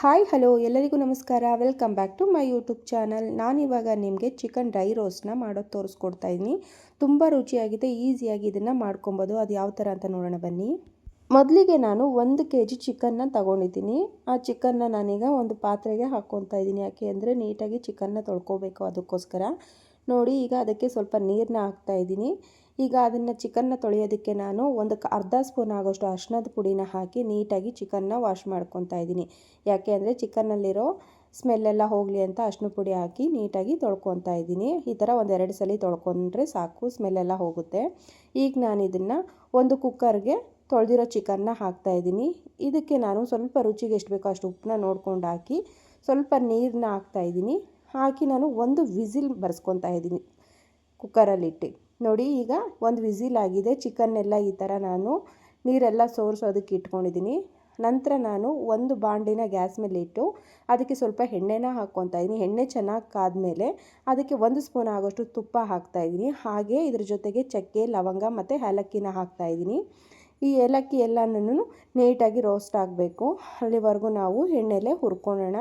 Hi, hello, ಎಲ್ಲರಿಗೂ ನಮಸ್ಕಾರ. Welcome back to my YouTube channel. ನಾನಿವಾಗ ನಿಮಗೆ ಚಿಕನ್ ಡ್ರೈ ರೋಸ್ಟ್ನ ಮಾಡೋದು ತೋರಿಸ್ಕೊಡ್ತಾ ಇದ್ದೀನಿ. ತುಂಬ ರುಚಿಯಾಗಿದೆ, ಈಸಿಯಾಗಿ ಇದನ್ನು ಮಾಡ್ಕೊಬೋದು. ಅದು ಯಾವ ಥರ ಅಂತ ನೋಡೋಣ ಬನ್ನಿ. ಮೊದಲಿಗೆ ನಾನು ಒಂದು ಕೆ ಜಿ ಚಿಕನ್ನ ತಗೊಂಡಿದ್ದೀನಿ. ಆ ಚಿಕನ್ನ ನಾನೀಗ ಒಂದು ಪಾತ್ರೆಗೆ ಹಾಕ್ಕೊತಾ ಇದ್ದೀನಿ. ಯಾಕೆ ಅಂದರೆ ನೀಟಾಗಿ ಚಿಕನ್ನ ತೊಳ್ಕೊಬೇಕು ಅದಕ್ಕೋಸ್ಕರ. ನೋಡಿ, ಈಗ ಅದಕ್ಕೆ ಸ್ವಲ್ಪ ನೀರನ್ನ ಹಾಕ್ತಾ ಇದ್ದೀನಿ. ಈಗ ಅದನ್ನು ಚಿಕನ್ನ ತೊಳೆಯೋದಕ್ಕೆ ನಾನು ಒಂದು ಅರ್ಧ ಸ್ಪೂನ್ ಆಗೋಷ್ಟು ಅರ್ಶಿನದ ಪುಡಿನ ಹಾಕಿ ನೀಟಾಗಿ ಚಿಕನ್ನ ವಾಶ್ ಮಾಡ್ಕೊತಾ ಇದ್ದೀನಿ. ಯಾಕೆ ಅಂದರೆ ಚಿಕನ್ನಲ್ಲಿರೋ ಸ್ಮೆಲ್ಲೆಲ್ಲ ಹೋಗಲಿ ಅಂತ ಅರ್ಶಿನ ಪುಡಿ ಹಾಕಿ ನೀಟಾಗಿ ತೊಳ್ಕೊತಾ ಇದ್ದೀನಿ. ಈ ಥರ ಒಂದೆರಡು ಸಲ ತೊಳ್ಕೊಂಡ್ರೆ ಸಾಕು ಸ್ಮೆಲ್ಲೆಲ್ಲ ಹೋಗುತ್ತೆ. ಈಗ ನಾನು ಇದನ್ನು ಒಂದು ಕುಕ್ಕರ್ಗೆ ತೊಳೆದಿರೋ ಚಿಕನ್ನ ಹಾಕ್ತಾ ಇದ್ದೀನಿ. ಇದಕ್ಕೆ ನಾನು ಸ್ವಲ್ಪ ರುಚಿಗೆ ಎಷ್ಟು ಬೇಕೋ ಅಷ್ಟು ಉಪ್ಪನ್ನ ನೋಡ್ಕೊಂಡು ಹಾಕಿ ಸ್ವಲ್ಪ ನೀರನ್ನ ಹಾಕ್ತಾ ಇದ್ದೀನಿ. ಹಾಕಿ ನಾನು ಒಂದು ವಿಸಿಲ್ ಬರ್ಸ್ಕೊತಾ ಇದ್ದೀನಿ ಕುಕ್ಕರಲ್ಲಿಟ್ಟು ನೋಡಿ, ಈಗ ಒಂದು ವಿಸಿಲ್ ಆಗಿದೆ. ಚಿಕನ್ನೆಲ್ಲ ಈ ಥರ ನಾನು ನೀರೆಲ್ಲ ಸೋರಿಸೋದಕ್ಕೆ ಇಟ್ಕೊಂಡಿದ್ದೀನಿ. ನಂತರ ನಾನು ಒಂದು ಬಾಂಡಿನ ಗ್ಯಾಸ್ ಮೇಲೆ ಇಟ್ಟು ಅದಕ್ಕೆ ಸ್ವಲ್ಪ ಎಣ್ಣೆನ ಹಾಕ್ಕೊತಾ ಇದ್ದೀನಿ. ಎಣ್ಣೆ ಚೆನ್ನಾಗಿ ಕಾದ್ಮೇಲೆ ಅದಕ್ಕೆ ಒಂದು ಸ್ಪೂನ್ ಆಗೋಷ್ಟು ತುಪ್ಪ ಹಾಕ್ತಾ ಇದ್ದೀನಿ. ಹಾಗೆ ಇದ್ರ ಜೊತೆಗೆ ಚಕ್ಕೆ, ಲವಂಗ ಮತ್ತು ಏಲಕ್ಕಿನ ಹಾಕ್ತಾ ಇದ್ದೀನಿ. ಈ ಏಲಕ್ಕಿ ಎಲ್ಲನೂ ನೀಟಾಗಿ ರೋಸ್ಟ್ ಆಗಬೇಕು. ಅಲ್ಲಿವರೆಗೂ ನಾವು ಎಣ್ಣೆಲೆ ಹುರ್ಕೊಳ್ಳೋಣ.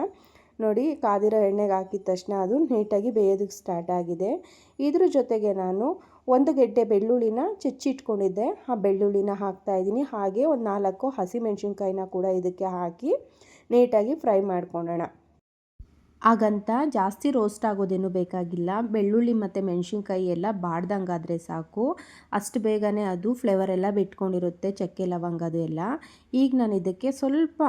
ನೋಡಿ, ಕಾದಿರೋ ಎಣ್ಣೆಗೆ ಹಾಕಿದ ತಕ್ಷಣ ಅದು ನೀಟಾಗಿ ಬೇಯೋದಕ್ಕೆ ಸ್ಟಾರ್ಟ್ ಆಗಿದೆ. ಇದ್ರ ಜೊತೆಗೆ ನಾನು ಒಂದು ಗೆಡ್ಡೆ ಬೆಳ್ಳುಳ್ಳಿನ ಚಚ್ಚಿಟ್ಕೊಂಡಿದ್ದೆ. ಆ ಬೆಳ್ಳುಳ್ಳಿನ ಹಾಕ್ತಾಯಿದ್ದೀನಿ ಹಾಗೆ ಒಂದು ನಾಲ್ಕು ಹಸಿಮೆಣ್ಸಿನ್ಕಾಯಿನ ಕೂಡ ಇದಕ್ಕೆ ಹಾಕಿ ನೀಟಾಗಿ ಫ್ರೈ ಮಾಡ್ಕೊಳ್ಳೋಣ ಹಾಗಂತ ಜಾಸ್ತಿ ರೋಸ್ಟ್ ಆಗೋದೇನು ಬೇಕಾಗಿಲ್ಲ. ಬೆಳ್ಳುಳ್ಳಿ ಮತ್ತು ಮೆಣಸಿನ್ಕಾಯಿ ಎಲ್ಲ ಬಾಡ್ದಂಗಾದರೆ ಸಾಕು. ಅಷ್ಟು ಬೇಗನೆ ಅದು ಫ್ಲೇವರ್ ಎಲ್ಲ ಬಿಟ್ಕೊಂಡಿರುತ್ತೆ. ಚಕ್ಕೆ ಲವಂಗದು ಎಲ್ಲ. ಈಗ ನಾನು ಇದಕ್ಕೆ ಸ್ವಲ್ಪ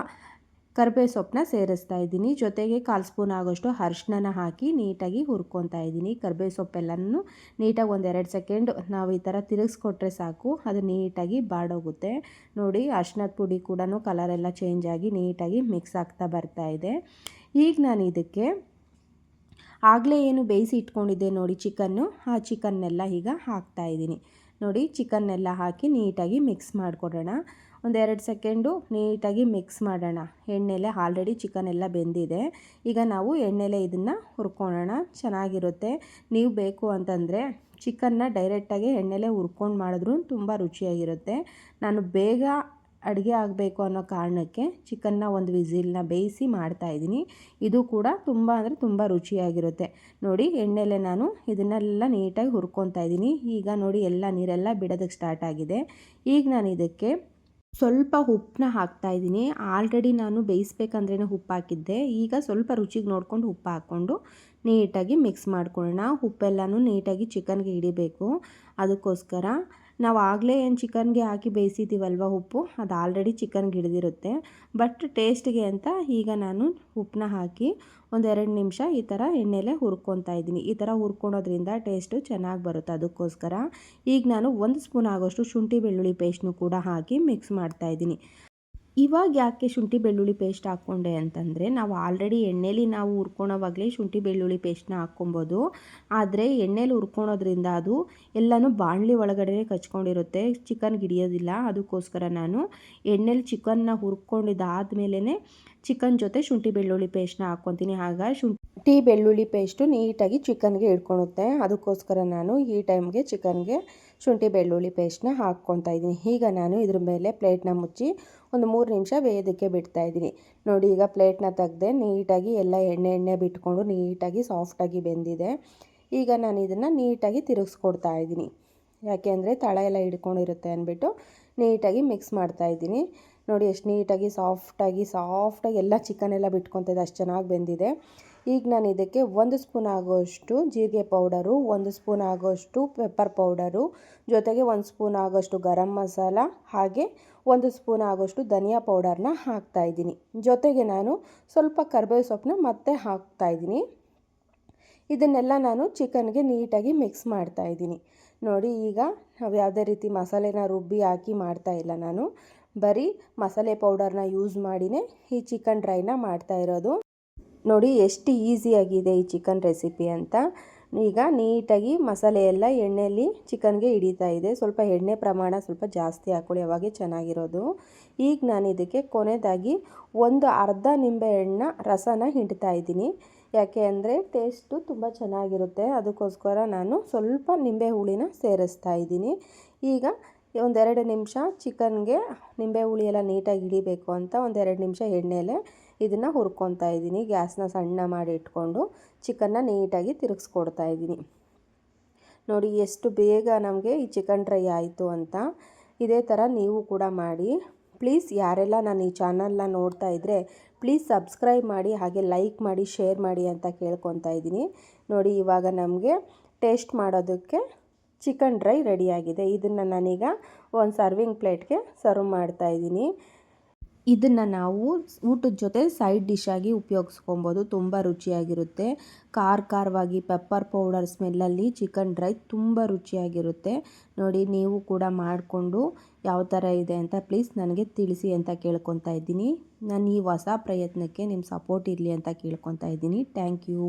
ಕರಿಬೇವು ಸೊಪ್ಪನ್ನ ಸೇರಿಸ್ತಾ ಇದ್ದೀನಿ. ಜೊತೆಗೆ ಕಾಲು ಸ್ಪೂನ್ ಆಗೋಷ್ಟು ಅರ್ಶಿನ ಹಾಕಿ ನೀಟಾಗಿ ಹುರ್ಕೊತಾ ಇದ್ದೀನಿ. ಕರ್ಬೇವು ಸೊಪ್ಪೆಲ್ಲನೂ ನೀಟಾಗಿ ಒಂದೆರಡು ಸೆಕೆಂಡ್ ನಾವು ಈ ಥರ ತಿರುಗಿಸ್ಕೊಟ್ರೆ ಸಾಕು. ಅದು ನೀಟಾಗಿ ಬಾಡೋಗುತ್ತೆ. ನೋಡಿ ಅರ್ಶಿನದ ಪುಡಿ ಕೂಡ ಕಲರೆಲ್ಲ ಚೇಂಜ್ ಆಗಿ ನೀಟಾಗಿ ಮಿಕ್ಸ್ ಆಗ್ತಾ ಬರ್ತಾ ಇದೆ. ಈಗ ನಾನು ಇದಕ್ಕೆ ಆಗಲೇ ಏನು ಬೇಯಿಸಿ ಇಟ್ಕೊಂಡಿದ್ದೆ ನೋಡಿ ಚಿಕನ್ನು. ಆ ಚಿಕನ್ನೆಲ್ಲ ಈಗ ಹಾಕ್ತಾ ಇದ್ದೀನಿ. ನೋಡಿ, ಚಿಕನ್ನೆಲ್ಲ ಹಾಕಿ ನೀಟಾಗಿ ಮಿಕ್ಸ್ ಮಾಡಿಕೊಡೋಣ. ಒಂದೆರಡು ಸೆಕೆಂಡು ನೀಟಾಗಿ ಮಿಕ್ಸ್ ಮಾಡೋಣ. ಎಣ್ಣೆಲೆ ಆಲ್ರೆಡಿ ಚಿಕನ್ ಎಲ್ಲ ಬೆಂದಿದೆ. ಈಗ ನಾವು ಎಣ್ಣೆಲೆ ಇದನ್ನು ಹುರ್ಕೊಳ್ಳೋಣ. ಚೆನ್ನಾಗಿರುತ್ತೆ. ನೀವು ಬೇಕು ಅಂತಂದರೆ ಚಿಕನ್ನ ಡೈರೆಕ್ಟಾಗಿ ಎಣ್ಣೆಲೆ ಹುರ್ಕೊಂಡು ಮಾಡಿದ್ರೂ ತುಂಬ ರುಚಿಯಾಗಿರುತ್ತೆ. ನಾನು ಬೇಗ ಅಡುಗೆ ಆಗಬೇಕು ಅನ್ನೋ ಕಾರಣಕ್ಕೆ ಚಿಕನ್ನ ಒಂದು ವಿಸಿಲ್ನ ಬೇಯಿಸಿ ಮಾಡ್ತಾಯಿದ್ದೀನಿ ಇದು ಕೂಡ ತುಂಬ ಅಂದರೆ ತುಂಬ ರುಚಿಯಾಗಿರುತ್ತೆ. ನೋಡಿ, ಎಣ್ಣೆಲೆ ನಾನು ಇದನ್ನೆಲ್ಲ ನೀಟಾಗಿ ಹುರ್ಕೊತಾ ಇದ್ದೀನಿ. ಈಗ ನೋಡಿ, ಎಲ್ಲ ನೀರೆಲ್ಲ ಬಿಡೋದಕ್ಕೆ ಸ್ಟಾರ್ಟ್ ಆಗಿದೆ. ಈಗ ನಾನು ಇದಕ್ಕೆ ಸ್ವಲ್ಪ ಉಪ್ಪನ್ನ ಹಾಕ್ತಾ ಇದ್ದೀನಿ. ಆಲ್ರೆಡಿ ನಾನು ಬೇಯಿಸ್ಬೇಕಂದ್ರೆ ಉಪ್ಪು ಹಾಕಿದ್ದೆ ಈಗ ಸ್ವಲ್ಪ ರುಚಿಗೆ ನೋಡ್ಕೊಂಡು ಉಪ್ಪು ಹಾಕ್ಕೊಂಡು ನೀಟಾಗಿ ಮಿಕ್ಸ್ ಮಾಡ್ಕೊಳ್ಳೋಣ. ಉಪ್ಪೆಲ್ಲನೂ ನೀಟಾಗಿ ಚಿಕನ್ಗೆ ಹಿಡಿಬೇಕು. ಅದಕ್ಕೋಸ್ಕರ ನಾವು ಆಗಲೇ ಏನು ಚಿಕನ್ಗೆ ಹಾಕಿ ಬೇಯಿಸಿದ್ದೀವಲ್ವ ಉಪ್ಪು? ಅದು ಆಲ್ರೆಡಿ ಚಿಕನ್ಗೆ ಹಿಡಿದಿರುತ್ತೆ. ಬಟ್ ಟೇಸ್ಟ್ಗೆ ಅಂತ ಈಗ ನಾನು ಉಪ್ಪನ್ನ ಹಾಕಿ ಒಂದೆರಡು ನಿಮಿಷ ಈ ಥರ ಎಣ್ಣೆಲೆ ಹುರ್ಕೊತಾ ಇದ್ದೀನಿ. ಈ ಥರ ಹುರ್ಕೊಳೋದ್ರಿಂದ ಟೇಸ್ಟು ಚೆನ್ನಾಗಿ ಬರುತ್ತೆ ಅದಕ್ಕೋಸ್ಕರ. ಈಗ ನಾನು ಒಂದು ಸ್ಪೂನ್ ಆಗೋಷ್ಟು ಶುಂಠಿ ಬೆಳ್ಳುಳ್ಳಿ ಪೇಸ್ಟ್ನು ಕೂಡ ಹಾಕಿ ಮಿಕ್ಸ್ ಮಾಡ್ತಾಯಿದ್ದೀನಿ ಇವಾಗ ಯಾಕೆ ಶುಂಠಿ ಬೆಳ್ಳುಳ್ಳಿ ಪೇಸ್ಟ್ ಹಾಕ್ಕೊಂಡೆ ಅಂತಂದರೆ ನಾವು ಆಲ್ರೆಡಿ ಎಣ್ಣೆಲಿ ನಾವು ಹುರ್ಕೊಳೋವಾಗಲೇ ಶುಂಠಿ ಬೆಳ್ಳುಳ್ಳಿ ಪೇಸ್ಟ್ನ ಹಾಕ್ಕೊಬೋದು. ಆದರೆ ಎಣ್ಣೆಲಿ ಹುರ್ಕೊಳೋದ್ರಿಂದ ಅದು ಎಲ್ಲನೂ ಬಾಣಲಿ ಒಳಗಡೆ ಕಚ್ಕೊಂಡಿರುತ್ತೆ ಚಿಕನ್ ಹಿಡಿಯೋದಿಲ್ಲ. ಅದಕ್ಕೋಸ್ಕರ ನಾನು ಎಣ್ಣೆಲಿ ಚಿಕನ್ನ ಹುರ್ಕೊಂಡಿದ್ದಾದ್ಮೇಲೆ ಚಿಕನ್ ಜೊತೆ ಶುಂಠಿ ಬೆಳ್ಳುಳ್ಳಿ ಪೇಸ್ಟ್ನ ಹಾಕ್ಕೊತೀನಿ. ಆಗ ಶುಂಠಿ ಬೆಳ್ಳುಳ್ಳಿ ಪೇಸ್ಟು ನೀಟಾಗಿ ಚಿಕನ್ಗೆ ಹಿಡ್ಕೊಳುತ್ತೆ ಅದಕ್ಕೋಸ್ಕರ ನಾನು ಈ ಟೈಮ್ಗೆ ಚಿಕನ್ಗೆ ಶುಂಠಿ, ಬೆಳ್ಳುಳ್ಳಿ ಪೇಸ್ಟ್ನ ಹಾಕ್ಕೊತಾ ಇದ್ದೀನಿ. ಈಗ ನಾನು ಇದ್ರ ಮೇಲೆ ಪ್ಲೇಟ್ನ ಮುಚ್ಚಿ ಒಂದು ಮೂರು ನಿಮಿಷ ಬೇಯೋದಕ್ಕೆ ಬಿಡ್ತಾ ಇದ್ದೀನಿ. ನೋಡಿ, ಈಗ ಪ್ಲೇಟ್ನ ತೆಗೆದೆ ನೀಟಾಗಿ ಎಲ್ಲ ಎಣ್ಣೆ ಎಣ್ಣೆ ಬಿಟ್ಕೊಂಡು ನೀಟಾಗಿ ಸಾಫ್ಟಾಗಿ ಬೆಂದಿದೆ. ಈಗ ನಾನು ಇದನ್ನು ನೀಟಾಗಿ ತಿರುಗಿಸ್ಕೊಡ್ತಾ ಇದ್ದೀನಿ. ಯಾಕೆ ಅಂದರೆ ತಳ ಎಲ್ಲ ಹಿಡ್ಕೊಂಡಿರುತ್ತೆ ಅಂದ್ಬಿಟ್ಟು ನೀಟಾಗಿ ಮಿಕ್ಸ್ ಮಾಡ್ತಾ ಇದ್ದೀನಿ. ನೋಡಿ, ಎಷ್ಟು ನೀಟಾಗಿ ಸಾಫ್ಟಾಗಿ ಸಾಫ್ಟಾಗಿ ಎಲ್ಲ ಚಿಕನ್ ಎಲ್ಲ ಬಿಟ್ಕೊತಿದೆ ಅಷ್ಟು ಚೆನ್ನಾಗಿ ಬೆಂದಿದೆ. ಈಗ ನಾನು ಇದಕ್ಕೆ ಒಂದು ಸ್ಪೂನ್ ಆಗೋಷ್ಟು ಜೀರಿಗೆ ಪೌಡರು, ಒಂದು ಸ್ಪೂನ್ ಆಗೋಷ್ಟು ಪೆಪ್ಪರ್ ಪೌಡರು ಜೊತೆಗೆ ಒಂದು ಸ್ಪೂನ್ ಆಗೋಷ್ಟು ಗರಂ ಮಸಾಲ, ಹಾಗೆ ಒಂದು ಸ್ಪೂನ್ ಆಗೋಷ್ಟು ಧನಿಯಾ ಪೌಡರ್ನ ಹಾಕ್ತಾಯಿದ್ದೀನಿ ಜೊತೆಗೆ ನಾನು ಸ್ವಲ್ಪ ಕರ್ಬೇವು ಸೊಪ್ಪನ್ನ ಮತ್ತೆ ಹಾಕ್ತಾಯಿದ್ದೀನಿ ಇದನ್ನೆಲ್ಲ ನಾನು ಚಿಕನ್ಗೆ ನೀಟಾಗಿ ಮಿಕ್ಸ್ ಮಾಡ್ತಾಯಿದ್ದೀನಿ ನೋಡಿ, ಈಗ ನಾವು ಯಾವುದೇ ರೀತಿ ಮಸಾಲೆನ ರುಬ್ಬಿ ಹಾಕಿ ಮಾಡ್ತಾ ಇಲ್ಲ ನಾನು. ಬರೀ ಮಸಾಲೆ ಪೌಡರ್ನ ಯೂಸ್ ಮಾಡಿನೇ ಈ ಚಿಕನ್ ಡ್ರೈನ ಮಾಡ್ತಾ ಇರೋದು. ನೋಡಿ ಎಷ್ಟು ಈಸಿಯಾಗಿದೆ ಈ ಚಿಕನ್ ರೆಸಿಪಿ ಅಂತ. ಈಗ ನೀಟಾಗಿ ಮಸಾಲೆ ಎಲ್ಲ ಎಣ್ಣೆಯಲ್ಲಿ ಚಿಕನ್ಗೆ ಹಿಡಿತಾ ಇದೆ. ಸ್ವಲ್ಪ ಎಣ್ಣೆ ಪ್ರಮಾಣ ಸ್ವಲ್ಪ ಜಾಸ್ತಿ ಹಾಕ್ಕೊಳ್ಳಿ ಅವಾಗೆ ಚೆನ್ನಾಗಿರೋದು. ಈಗ ನಾನು ಇದಕ್ಕೆ ಕೊನೆಯದಾಗಿ ಒಂದು ಅರ್ಧ ನಿಂಬೆಹಣ್ಣ ರಸನ ಹಿಂಡ್ತಾ ಇದ್ದೀನಿ. ಯಾಕೆ ಅಂದರೆ ಟೇಸ್ಟು ತುಂಬ ಚೆನ್ನಾಗಿರುತ್ತೆ. ಅದಕ್ಕೋಸ್ಕರ ನಾನು ಸ್ವಲ್ಪ ನಿಂಬೆ ಹುಳಿನ ಸೇರಿಸ್ತಾ ಇದ್ದೀನಿ. ಈಗ ಒಂದೆರಡು ನಿಮಿಷ ಚಿಕನ್ಗೆ ನಿಂಬೆ ಹುಳಿ ಎಲ್ಲ ನೀಟಾಗಿ ಹಿಡಿಬೇಕು ಅಂತ ಒಂದೆರಡು ನಿಮಿಷ ಎಣ್ಣೆಲೆ ಇದನ್ನು ಹುರ್ಕೊತಾ ಇದ್ದೀನಿ. ಗ್ಯಾಸ್ನ ಸಣ್ಣ ಮಾಡಿ ಇಟ್ಕೊಂಡು ಚಿಕನ್ನ ನೀಟಾಗಿ ತಿರುಗಿಸ್ಕೊಡ್ತಾ ಇದ್ದೀನಿ. ನೋಡಿ ಎಷ್ಟು ಬೇಗ ನಮಗೆ ಈ ಚಿಕನ್ ಡ್ರೈ ಆಯಿತು ಅಂತ ಇದೇ ಥರ ನೀವು ಕೂಡ ಮಾಡಿ. ಪ್ಲೀಸ್ ಯಾರೆಲ್ಲ ನಾನು ಈ ಚಾನಲ್ನ ನೋಡ್ತಾ ಇದ್ದರೆ ಪ್ಲೀಸ್ ಸಬ್ಸ್ಕ್ರೈಬ್ ಮಾಡಿ, ಹಾಗೆ ಲೈಕ್ ಮಾಡಿ, ಶೇರ್ ಮಾಡಿ ಅಂತ ಕೇಳ್ಕೊತಾ ಇದ್ದೀನಿ. ನೋಡಿ ಇವಾಗ ನಮಗೆ ಟೇಸ್ಟ್ ಮಾಡೋದಕ್ಕೆ ಚಿಕನ್ ಡ್ರೈ ರೆಡಿಯಾಗಿದೆ ಇದನ್ನು ನಾನೀಗ ಒಂದು ಸರ್ವಿಂಗ್ ಪ್ಲೇಟ್ಗೆ ಸರ್ವ್ ಮಾಡ್ತಾ ಇದ್ದೀನಿ. ಇದನ್ನು ನಾವು ಊಟದ ಜೊತೆ ಸೈಡ್ ಡಿಶ್ಶಾಗಿ ಉಪಯೋಗಿಸ್ಕೊಬೋದು. ತುಂಬ ರುಚಿಯಾಗಿರುತ್ತೆ. ಖಾರ ಖಾರವಾಗಿ ಪೆಪ್ಪರ್ ಪೌಡರ್ ಸ್ಮೆಲ್ಲಲ್ಲಿ ಚಿಕನ್ ಡ್ರೈ ತುಂಬ ರುಚಿಯಾಗಿರುತ್ತೆ. ನೋಡಿ, ನೀವು ಕೂಡ ಮಾಡಿಕೊಂಡು ಯಾವ ಥರ ಇದೆ ಅಂತ ಪ್ಲೀಸ್ ನನಗೆ ತಿಳಿಸಿ ಅಂತ ಕೇಳ್ಕೊತಾ ಇದ್ದೀನಿ. ನಾನು ಈ ಹೊಸ ಪ್ರಯತ್ನಕ್ಕೆ ನಿಮ್ಮ ಸಪೋರ್ಟ್ ಇರಲಿ ಅಂತ ಕೇಳ್ಕೊತಾ ಇದ್ದೀನಿ. Thank you